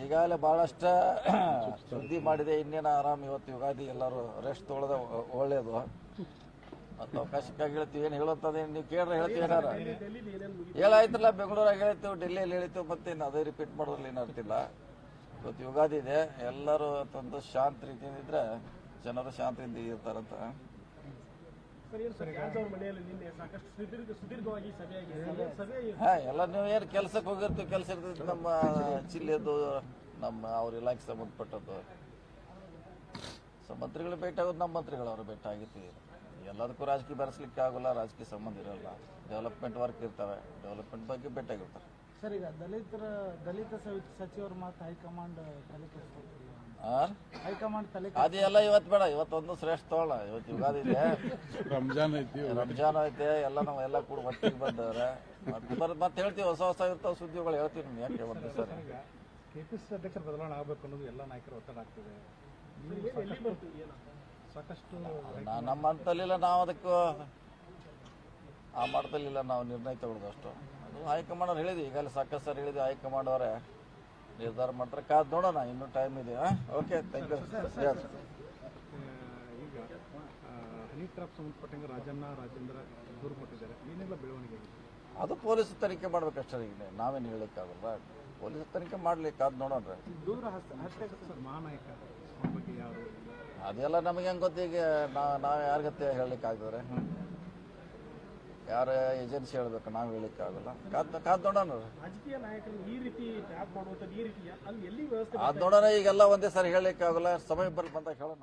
ಈಗಾಗಲೇ ಬಹಳಷ್ಟ ಸುದ್ದಿ ಮಾಡಿದೆ, ಇನ್ನೇನು ಆರಾಮ್ ಇವತ್ತು ಯುಗಾದಿ, ಎಲ್ಲರೂ ರೆಸ್ಟ್ ತೊಳೆದ ಒಳ್ಳೇದು. ಮತ್ತು ಅವಕಾಶಕ್ಕಾಗಿ ಹೇಳ್ತೀವಿ, ಏನು ಹೇಳುತ್ತದೆ ನೀವು ಕೇಳ್ರೆ ಹೇಳ್ತೀವಿ ಏನಾರ? ಹೇಳಾಯ್ತಲ್ಲ ಬೆಂಗಳೂರಾಗ ಹೇಳ್ತೀವಿ, ಡೆಲ್ಲಿಯಲ್ಲಿ ಹೇಳ್ತೀವಿ, ಮತ್ತೆ ಇನ್ನು ಅದೇ ರಿಪೀಟ್ ಮಾಡೋದ್ರಲ್ಲಿ ಇಲ್ಲ. ಇವತ್ತು ಯುಗಾದಿ ಇದೆ, ಎಲ್ಲರೂ ತಂದು ಶಾಂತ ರೀತಿಯಿಂದ ಇದ್ರೆ ಜನರು ಶಾಂತಿಯಿಂದ ಇರ್ತಾರಂತ. ಎಲ್ಲ ನೀವು ಏನು ಕೆಲ್ಸಕ್ಕೆ ಹೋಗಿರ್ತೀವಿ ಕೆಲಸ ಇರ್ತೈತಿ ನಮ್ಮ ಜಿಲ್ಲೆದು ನಮ್ಮ ಅವ್ರ ಇಲಾಖೆ ಸಂಬಂಧಪಟ್ಟದ್ದು. ಸೊ ಮಂತ್ರಿಗಳು ಭೇಟಿ ಆಗೋದು ನಮ್ಮ ಮಂತ್ರಿಗಳು ಅವರು ಭೇಟಿ ಆಗಿರ್ತೀವಿ. ಎಲ್ಲದಕ್ಕೂ ರಾಜಕೀಯ ಬೆರೆಸ್ಲಿಕ್ಕೆ ಆಗೋಲ್ಲ ರಾಜಕೀಯ ಸಂಬಂಧ ಇರೋಲ್ಲ. ಡೆವಲಪ್ಮೆಂಟ್ ವರ್ಕ್ ಇರ್ತವೆ ಡೆವಲಪ್ಮೆಂಟ್ ಬಗ್ಗೆ ಭೇಟಿ ಆಗಿರ್ತಾರೆ. ಸರ್ ಈಗ ದಲಿತರ ದಲಿತ ಸವಿ- ಸಚಿವರ ಮಾತು ಹೈಕಮಾಂಡ್ ತಲೆ? ಹೈಕಮಾಂಡ್ ತಲೆ ಅದೆಲ್ಲ ಇವತ್ತು ಬೇಡ ಇವತ್ತೊಂದು ಶ್ರೇಷ್ಠ ತಗೊಳ್ಳ ಇವತ್ತು ಯುಗಾದಿ ಇದೆ. ರಂಜಾನ್ ಐತಿ ರಂಜಾನ್ ಐತೆ ಎಲ್ಲ ನಾವು ಎಲ್ಲ ಕೂಡ ಒಟ್ಟಿಗೆ ಬಂದವ್ರೆ. ಮತ್ತೆ ಹೇಳ್ತೀವಿ ಹೊಸ ಹೊಸ ಇರ್ತಾವ ಸುದ್ದಿಗಳು ಹೇಳ್ತೀವಿ ನಿಮ್ಗೆ ಯಾಕೆ ಒಂದು ಸರ್. ಕೆಪಿಸಿ ಅಧ್ಯಕ್ಷರ ಬದಲಾವಣೆ ಆಗಬೇಕು ಅನ್ನೋದು ಎಲ್ಲ ನಾಯಕರ ಒತ್ತಡ ಆಗ್ತದೆ. ಸಾಕಷ್ಟು ನಾ- ನಮ್ಮ ಹಂತಲ್ಲಿಲ್ಲ ನಾವು ಅದಕ್ಕೂ ಆ ಮಟ್ಟದಲ್ಲಿಲ್ಲ ನಾವು ನಿರ್ಣಯ ತಗೊಳ್ಳೋದು ಅಷ್ಟು. ಹೈಕಮಾಂಡ್ ಅವ್ರು ಹೇಳಿದ್ವಿ ಈಗಲೇ ಸಾಕಷ್ಟು ಸರ್ ಹೇಳಿದ್ವಿ ಹೈಕಮಾಂಡ್ ಅವರೇ. ನಿರ್ಧಾರ ಮಾಡ್ತಾರೆ. ಕಾದ್ ನೋಡೋಣ ಇನ್ನೂ ಟೈಮ್ ಇದೆ ಓಕೆ ಥ್ಯಾಂಕ್ ಯು ಈಗ ಹನಿ ಟ್ರಾಪ್ ಸಂಬಂಧಪಟ್ಟಂಗೆ ರಾಜಣ್ಣ ರಾಜೇಂದ್ರ ದೂರು ಕೊಟ್ಟಿದ್ದಾರೆ. ಏನೆಲ್ಲ ಬೆಳವಣಿಗೆ ಅದು ಪೊಲೀಸ್ ತನಿಖೆ ಮಾಡ್ಬೇಕಷ್ಟೇ ಈಗ ನಾವೇನು ಹೇಳಿಕ್ಕಾಗಲ್ಲ ಪೊಲೀಸ್ ತನಿಖೆ ಮಾಡ್ಲಿಕ್ಕೆ ಕಾದ್ ನೋಡೋಣ. ದೂರ ಮಹಾನಾಯಕ ಅದೆಲ್ಲ ನಮಗೆ ಹೆಂಗೆ ಗೊತ್ತೀಗ ನಾ ನಾವು ಯಾರಿಗತ್ತೆ ಹೇಳಲಿಕ್ಕೆ ಆಗ್ತದೆ ಯಾರ ಏಜೆನ್ಸಿ ಹೇಳ್ಬೇಕು ನಾವು ಹೇಳಿಕ್ಕೆ ಆಗಲ್ಲ ಕಾದ್ ಕಾದ್ ನೋಡೋಣ ರಾಜಕೀಯ ನಾಯಕರು ಈ ರೀತಿ ಟ್ಯಾಪ್ ಮಾಡುವಂಥದ್ದು ಈ ರೀತಿ ಅಲ್ಲಿ ಎಲ್ಲಿ ವ್ಯವಸ್ಥೆ ಅದ್ ನೋಡೋಣ ಈಗೆಲ್ಲ ಒಂದೇ ಸರಿ ಹೇಳಲಿಕ್ಕೆ ಆಗಲ್ಲ ಸಮಯ ಬರ್ ಬಂದಾಗ ಹೇಳೋಣ.